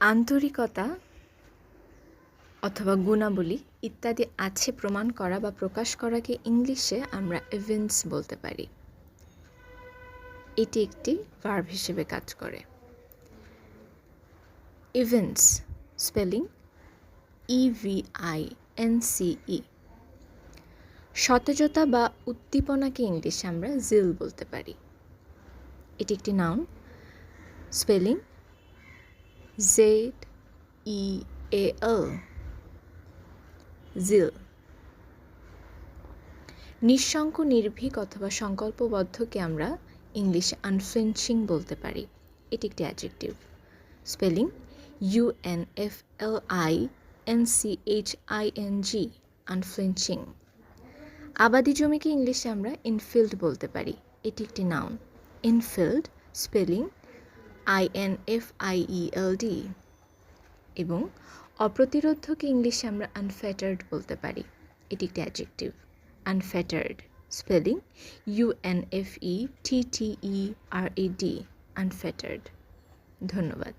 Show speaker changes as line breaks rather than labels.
আন্তরিকতা অথবা গুণাবলী ইত্যাদি আছে প্রমাণ করা বা প্রকাশ করাকে ইংলিশে আমরা ইভেন্টস বলতে পারি। এটি একটি ভার্ব হিসেবে কাজ করে। ইভেন্টস স্পেলিং ইভিআই এনসিই সতেজতা বা উদ্দীপনাকে ইংলিশে আমরা জিল বলতে পারি। এটি একটি noun spelling Z E A L zeal নিঃশঙ্ক নির্ভীক অথবা সংকল্পবদ্ধকে আমরা ইংলিশে আনফ্লিঞ্চিং বলতে পারি। এটি একটি adjective spelling U N F L I N C H I N G unflinching আবাদি জমিকে ইংলিশে আমরা ইনফিল্ড বলতে পারি। এটি একটি noun infield spelling I N F I E L D এবং অপ্রতিরোধ্যকে ইংলিশে আমরা আনফ্যাটার্ড বলতে পারি। এটি একটি adjective unfettered spelling E T T E R E D unfettered ধন্যবাদ।